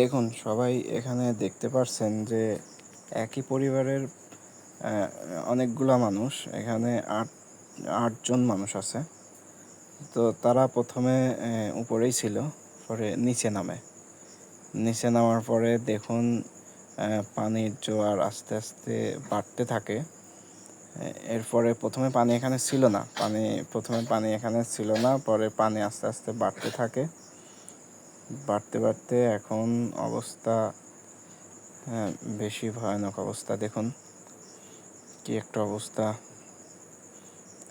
দেখুন, সবাই এখানে দেখতে পারছেন যে একই পরিবারের অনেকগুলা মানুষ, এখানে আট, আটজন মানুষ আছে। তো তারা প্রথমে উপরেই ছিল, পরে নিচে নামে। নিচে নামার পরে দেখুন পানির জোয়ার আস্তে আস্তে বাড়তে থাকে। এরপরে প্রথমে পানি এখানে ছিল না। পানি, প্রথমে পানি এখানে ছিল না, পরে পানি আস্তে আস্তে বাড়তে থাকে। বাড়তে বাড়তে এখন অবস্থা হ্যাঁ বেশি ভয়ানক অবস্থা। দেখুন কি একটা অবস্থা।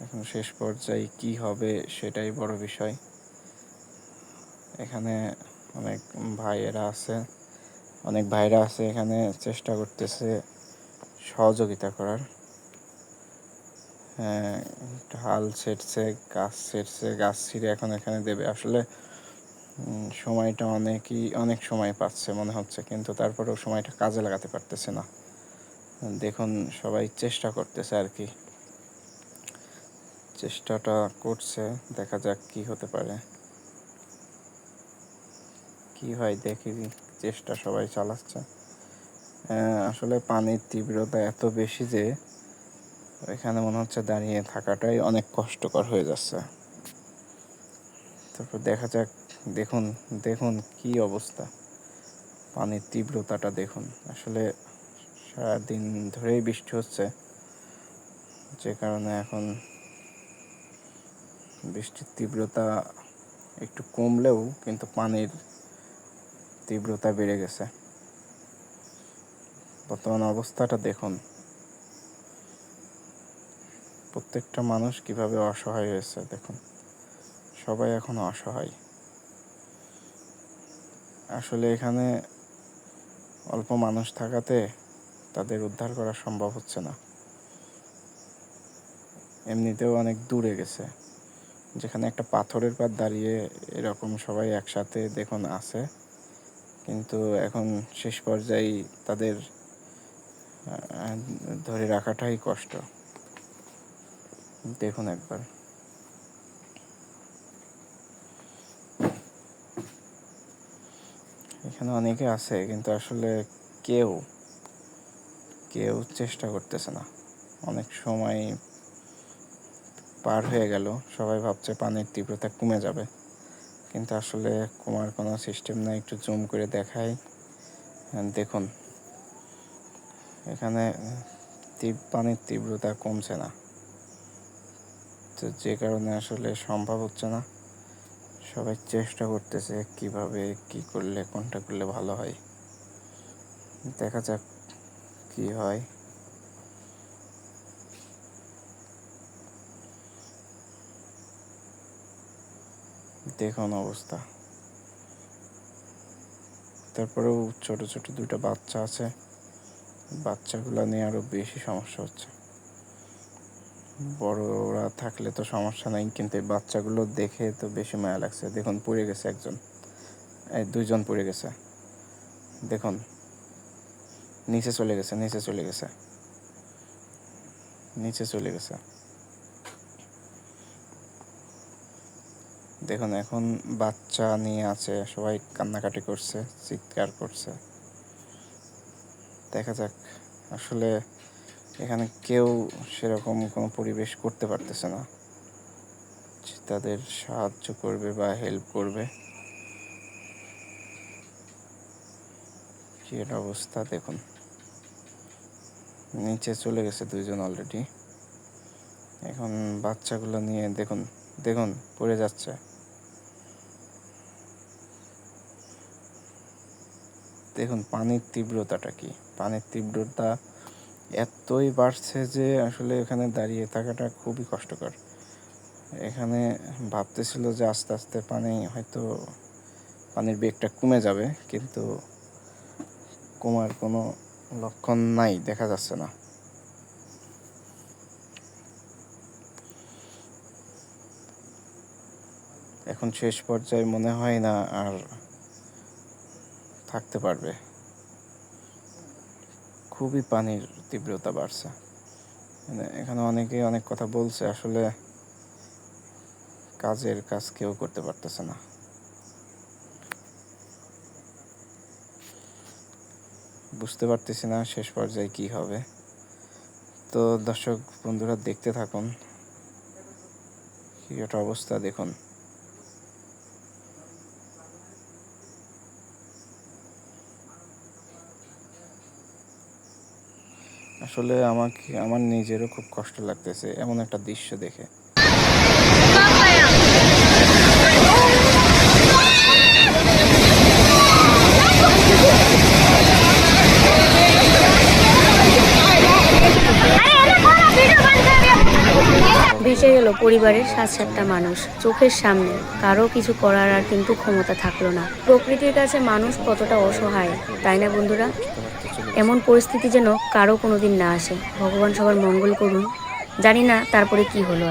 এখন শেষ পর্যায়ে কি হবে সেটাই বড় বিষয়। এখানে অনেক ভাইয়েরা আছে, অনেক ভাইরা আছে এখানে চেষ্টা করতেছে সহযোগিতা করার। হ্যাঁ ঢাল ছেড়ছে, গাছ ছেড়ছে, গাছ ছিঁড়ে এখন এখানে দেবে। আসলে সময়টা অনেকই, অনেক সময় পাচ্ছে মনে হচ্ছে, কিন্তু তারপরেও সময়টা কাজে লাগাতে পারতেছে না। দেখুন, সবাই চেষ্টা করতেছে আর কি। চেষ্টাটা করছে, দেখা যাক কি হতে পারে। কি হয় দেখি, চেষ্টা সবাই চালাচ্ছে। আসলে পানির তীব্রতা এত বেশি যে, এখানে মনে হচ্ছে দাঁড়িয়ে থাকাটাই অনেক কষ্টকর হয়ে যাচ্ছে। তারপর দেখা যাক দেখুন দেখুন কি অবস্থা। পানির তীব্রতাটা দেখুন। আসলে সারাদিন ধরেই বৃষ্টি হচ্ছে। যে কারণে এখন বৃষ্টির তীব্রতা একটু কমলেও কিন্তু পানির তীব্রতা বেড়ে গেছে। বর্তমান অবস্থাটা দেখুন। প্রত্যেকটা মানুষ কীভাবে অসহায় হয়েছে দেখুন। সবাই এখন অসহায়। আসলে এখানে অল্প মানুষ থাকাতে তাদের উদ্ধার করা সম্ভব হচ্ছে না। এমনিতেও অনেক দূরে গেছে। যেখানে একটা পাথরের পার দাঁড়িয়ে এরকম সবাই একসাথে দেখুন আছে। কিন্তু এখন শেষ পর্যায়ে তাদের ধরে রাখাটাই কষ্ট। দেখুন একবার। এখানে অনেকে আছে কিন্তু আসলে কেউ কেউ চেষ্টা করতেছে না। অনেক সময় পার হয়ে গেল সবাই ভাবছে পানির তীব্রতা কমে যাবে। কিন্তু আসলে কমার কোনো সিস্টেম নাই একটু জুম করে দেখাই। হ্যাঁ, দেখুন এখানে পানির তীব্রতা কমছে না। তো যে কারণে আসলে সম্ভব হচ্ছে না। সবাই চেষ্টা করতেছে কীভাবে, কি করলে, কোনটা করলে ভালো হয়। দেখা যাক কি হয়। দেখুন অবস্থা। তারপরেও ছোট ছোট দুটো বাচ্চা আছে। বাচ্চাগুলো নিয়ে আরও বেশি সমস্যা হচ্ছে। বড়রা থাকলে তো সমস্যা নাই, কিন্তু এই বাচ্চাগুলো দেখে তো বেশি মায়া লাগছে। দেখুন, পড়ে গেছে একজন। এই দুইজন পড়ে গেছে। দেখুন, নিচে চলে গেছে, নিচে চলে গেছে। নিচে চলে গেছে। দেখুন, এখন বাচ্চা নিয়ে আছে, সবাই কান্নাকাটি করছে, চিৎকার করছে। দেখা যাক, আসলে এখানে কেউ সেরকম কোনো পরিবেশ করতে পারতেছে না। তাদের সাহায্য করবে বা হেল্প করবে। কি অবস্থা দেখুন। নিচে চলে গেছে দুইজন অলরেডি এখন বাচ্চাগুলো নিয়ে দেখুন দেখুন, পড়ে যাচ্ছে। দেখুন, পানির তীব্রতাটা কি? পানির তীব্রতা এতই বাড়ছে যে আসলে এখানে দাঁড়িয়ে থাকাটা খুবই কষ্টকর। এখানে ভাবতেছিল যে আস্তে আস্তে পানি হয়তো পানির বেগটা কমে যাবে, কিন্তু কমার কোনো লক্ষণ নাই, দেখা যাচ্ছে না। এখন শেষ পর্যায়ে মনে হয় না আর থাকতে পারবে। খুবই পানির তীব্রতা বাড়ছে। মানে এখানে অনেকে অনেক কথা বলছে, আসলে কাজের কাজ কেউ করতে পারতেছে না। বুঝতে পারতেছি না শেষ পর্যায়ে কি হবে। তো দর্শক, বন্ধুরা দেখতে থাকুন। কি একটা অবস্থা দেখুন। আসলে আমাকে, আমার নিজেরও খুব কষ্ট লাগতেছে এমন একটা দৃশ্য দেখে। ভেসে গেল পরিবারের সাত সাতটা মানুষ। চোখের সামনে কারও কিছু করার আর কিন্তু ক্ষমতা থাকল না। প্রকৃতির কাছে মানুষ কতটা অসহায়, তাই না বন্ধুরা? এমন পরিস্থিতি যেন কারও কোনোদিন না আসে। ভগবান সবার মঙ্গল করুন। জানি না তারপরে কি হলো আর।